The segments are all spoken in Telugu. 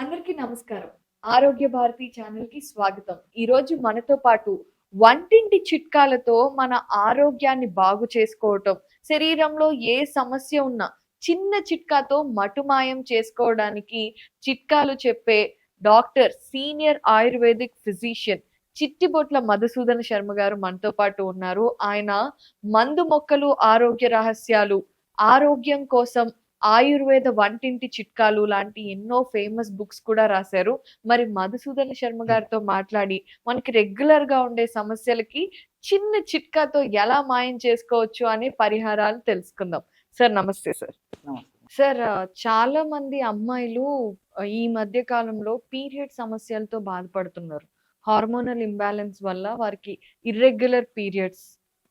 అందరికీ నమస్కారం. ఆరోగ్య భారతి ఛానల్కి స్వాగతం. ఈ రోజు మనతో పాటు వంటింటి చిట్కాలతో మన ఆరోగ్యాన్ని బాగు చేసుకోవటం శరీరంలో ఏ సమస్య ఉన్నా చిన్న చిట్కాతో మటుమాయం చేసుకోవడానికి చిట్కాలు చెప్పే doctor senior ayurvedic physician Chittibotla Madhusudana Sharma garu మనతో పాటు ఉన్నారు. ఆయన మందు మొక్కలు ఆరోగ్య రహస్యాలు ఆరోగ్యం కోసం ఆయుర్వేద వంటింటి చిట్కాలు లాంటి ఎన్నో ఫేమస్ బుక్స్ కూడా రాశారు. మరి మధుసూదన శర్మ గారితో మాట్లాడి మనకి రెగ్యులర్గా ఉండే సమస్యలకి చిన్న చిట్కాతో ఎలా మాయం చేసుకోవచ్చు అనే పరిహారాలు తెలుసుకుందాం. సార్ నమస్తే సార్. సార్ చాలా మంది అమ్మాయిలు ఈ మధ్య కాలంలో పీరియడ్ సమస్యలతో బాధపడుతున్నారు. హార్మోనల్ ఇంబ్యాలెన్స్ వల్ల వారికి ఇర్రెగ్యులర్ పీరియడ్స్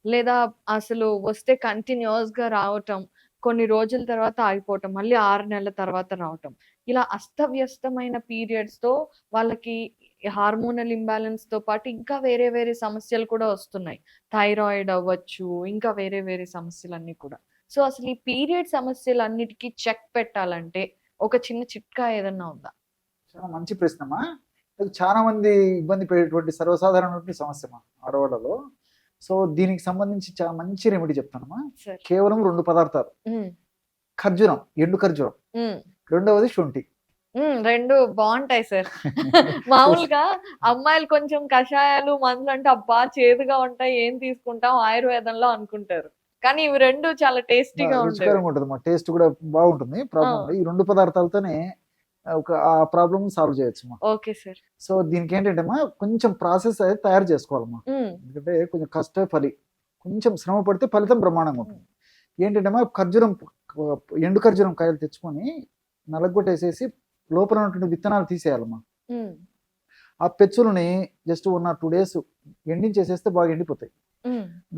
లేదా అసలు వస్తే కంటిన్యూస్గా రావటం కొన్ని రోజుల తర్వాత ఆగిపోవటం మళ్ళీ ఆరు నెలల తర్వాత రావటం. ఇలా అస్తవ్యస్తమైన పీరియడ్స్తో వాళ్ళకి హార్మోనల్ ఇంబ్యాలెన్స్తో పాటు ఇంకా వేరే వేరే సమస్యలు కూడా వస్తున్నాయి. థైరాయిడ్ అవ్వచ్చు ఇంకా వేరే వేరే సమస్యలన్నీ కూడా. సో అసలు ఈ పీరియడ్ సమస్యలన్నిటికీ చెక్ పెట్టాలంటే ఒక చిన్న చిట్కా ఏదన్నా ఉందా? చాలా మంచి ప్రశ్నమా చాలా మంది ఇబ్బంది పడేటువంటి సర్వసాధారణ సమస్యమా ఆడవాళ్ళలో. సో దీనికి సంబంధించి చాలా మంచి రెమెడీ చెప్తానమ్మా. కేవలం రెండు పదార్థాలు. ఖర్జూరం ఎండు ఖర్జూరం. రెండవది శొంఠి. రెండు బాగుంటాయి సార్ మామూలుగా అమ్మాయిలు కొంచెం కషాయాలు మందులు అంటే అబ్బా చేదుగా ఉంటాయి ఏం తీసుకుంటాం ఆయుర్వేదంలో అనుకుంటారు. కానీ ఇవి రెండు చాలా టేస్టీగా ఉంటాయి. టేస్ట్ కూడా బాగుంటుంది ప్రాబ్లం ఆ. ఈ రెండు పదార్థాలతోనే ఒక ఆ ప్రాబ్లమ్ సాల్వ్ చేయొచ్చు ఓకే సార్. సో దీనికి ఏంటంటే అమ్మా కొంచెం ప్రాసెస్ అయితే తయారు చేసుకోవాలమ్మా. ఎందుకంటే కొంచెం కష్ట ఫలి కొంచెం శ్రమ పడితే ఫలితం బ్రహ్మాండంగా ఉంటుంది. ఏంటంటే అమ్మా ఖర్జూరం ఎండు ఖర్జూరం కాయలు తెచ్చుకొని నలగొట్టేసేసి లోపల ఉన్నటువంటి విత్తనాలు తీసేయాలమ్మా. ఆ పెచ్చులని just one or two days ఎండించేసేస్తే బాగా ఎండిపోతాయి.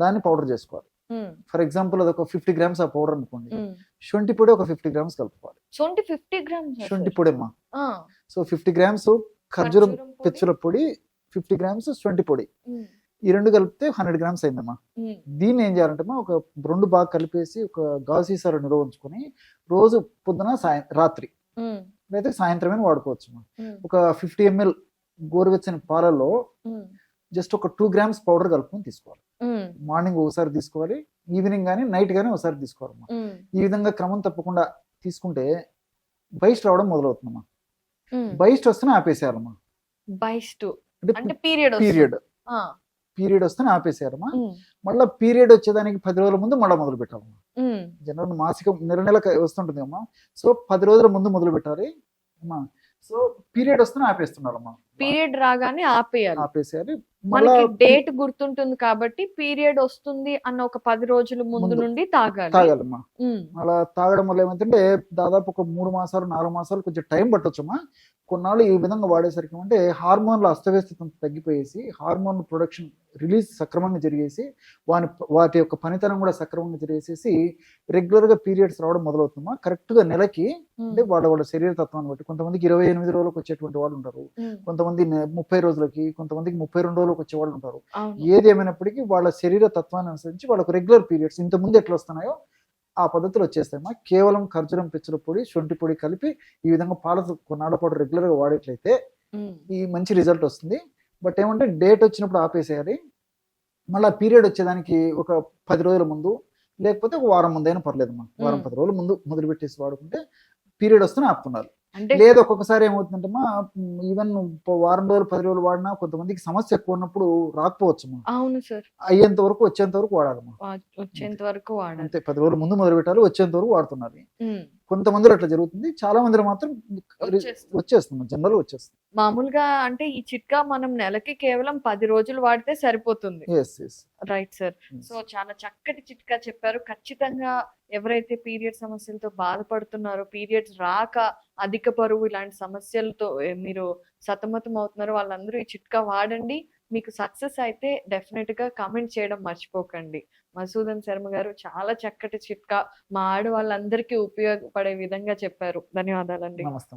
దాన్ని పౌడర్ చేసుకోవాలి. ఫర్ ఎగ్జాంపుల్ అది ఒక ఫిఫ్టీ గ్రామ్స్ ఆ పౌడర్ అనుకోండి. శొంఠి పొడి ఒక ఫిఫ్టీ గ్రామ్స్ కలుపుకోవాలి. ట్వంటీ ఫిఫ్టీ గ్రామ్స్ శొంఠి పొడి అమ్మా సో ఫిఫ్టీ గ్రామ్స్ ఖర్జూరం పెచ్చుల పొడి ఫిఫ్టీ గ్రామ్స్ శొంఠి పొడి. ఈ రెండు కలిపితే హండ్రెడ్ గ్రామ్స్ అయిందమ్మా. దీన్ని ఏం చేయాలంటే ఒక రెండు బాగా కలిపేసి ఒక గాజు సీసాలో నిల్వ ఉంచుకొని రోజు పొద్దున సాయం రాత్రి లేదా సాయంత్రమే వాడుకోవచ్చు అమ్మా. ఒక ఫిఫ్టీ ఎంఎల్ గోరువెచ్చని పాలలో జస్ట్ ఒక టూ గ్రామ్స్ పౌడర్ కలుపుకొని తీసుకోవాలి. మార్నింగ్ ఒకసారి తీసుకోవాలి ఈవినింగ్ కానీ నైట్ కానీ ఒకసారి తీసుకోవాలమ్మా ఈ విధంగా క్రమం తప్పకుండా తీసుకుంటే బైస్ట్ రావడం మొదలవుతుందమ్మా. బైస్ట్ వస్తేనే ఆపేసేయాలమ్మా. బైస్ట్ అంటే అంటే పీరియడ్ పీరియడ్ పీరియడ్ వస్తేనే ఆపేసేయాలమ్మా. మళ్ళీ పీరియడ్ వచ్చేదానికి పది రోజుల ముందు మళ్ళీ మొదలు పెట్టాలమ్మా. జనరల్ మాసిక నెల నెల వస్తుంటుంది అమ్మా. సో పది రోజుల ముందు మొదలు పెట్టాలి అమ్మా. సో పీరియడ్ వస్తేనే ఆపేస్తున్నారమ్మా. పీరియడ్ రాగానే ఆపేయాలి. ఆపేసేయాలి. మనకి డేట్ గుర్తుంటుంది కాబట్టి పీరియడ్ వస్తుంది అన్న ఒక పది రోజుల ముందు నుండి తాగాలి. తాగాలమ్మా. అలా తాగడం వల్ల ఏమైందంటే దాదాపు ఒక మూడు మాసాలు నాలుగు మాసాలు కొంచెం టైం పట్టొచ్చమ్మా. కొన్నాళ్ళు ఈ విధంగా వాడేసరికి అంటే హార్మోన్ల అస్తవ్యస్తతం తగ్గిపోయేసి హార్మోన్ ప్రొడక్షన్ రిలీజ్ సక్రమంగా జరిగేసి వాని వాటి యొక్క పనితనం కూడా సక్రమంగా జరిగేసేసి రెగ్యులర్గా పీరియడ్స్ రావడం మొదలవుతుందమ్మా. కరెక్ట్గా నెలకి అంటే వాళ్ళ వాళ్ళ శరీర తత్వాన్ని బట్టి కొంతమందికి ఇరవై ఎనిమిది రోజులకు వచ్చేటువంటి వాళ్ళు ఉంటారు. ఉమ్, కొంతమంది ముప్పై రోజులకి కొంతమందికి ముప్పై రెండు రోజులకు వచ్చే వాళ్ళు ఉంటారు. ఏది ఏమైనప్పటికీ వాళ్ళ శరీర తత్వాన్ని అనుసరించి వాళ్ళకు రెగ్యులర్ పీరియడ్స్ ఇంత ముందు ఎట్లా వస్తున్నాయో ఆ పద్ధతులు వచ్చేస్తాయమ్మా కేవలం ఖర్జూరం పెచ్చుల పొడి శొంఠి పొడి కలిపి ఈ విధంగా పాలతో కొన్నాళ్ళ పాటు రెగ్యులర్గా వాడేట్లయితే ఈ మంచి రిజల్ట్ వస్తుంది. బట్ ఏమంటే డేట్ వచ్చినప్పుడు ఆపేసేయాలి. మళ్ళీ పీరియడ్ వచ్చేదానికి ఒక పది రోజుల ముందు లేకపోతే ఒక వారం ముందు అయినా పర్లేదమ్మా వారం. పది రోజుల ముందు మొదలు పెట్టేసి వాడుకుంటే పీరియడ్ వస్తేనే ఆపుతున్నారు. అంటే లేదు ఒక్కొక్కసారి ఏమవుతుందంటే ఈవెన్ వారం రోజులు పది రోజులు వాడినా కొంతమందికి సమస్య ఎక్కువ ఉన్నప్పుడు రాకపోవచ్చమ్మా. అవును సార్. అయ్యేంత వరకు వచ్చేంత వరకు వాడాలమ్మా. వచ్చేంత వరకు వాడాలి. అంతే పది రోజుల ముందు మొదలు పెట్టాలి వచ్చేంత వరకు వాడుతున్నారు. ఉమ్, కొంతమందిలో అట్లా జరుగుతుంది చాలా మందిలో మాత్రం వచ్చేస్తుంది. జనరల్ వచ్చేస్తుంది. మామూలుగా అంటే ఈ చిట్కా మనం నెలకి కేవలం పది రోజులు వాడితే సరిపోతుంది. రైట్ సార్ సో చాలా చక్కటి చిట్కా చెప్పారు. ఖచ్చితంగా ఎవరైతే పీరియడ్ సమస్యలతో బాధపడుతున్నారో పీరియడ్స్ రాక అధిక పరువు ఇలాంటి సమస్యలతో మీరు సతమతం అవుతున్నారో వాళ్ళందరూ ఈ చిట్కా వాడండి. మీకు సక్సెస్ అయితే డెఫినెట్గా కామెంట్ చేయడం మర్చిపోకండి. మసూదన్ శర్మ గారు చాలా చక్కటి చిట్కా మా ఆడవాళ్ళందరికీ ఉపయోగపడే విధంగా చెప్పారు. ధన్యవాదాలండి. నమస్తే.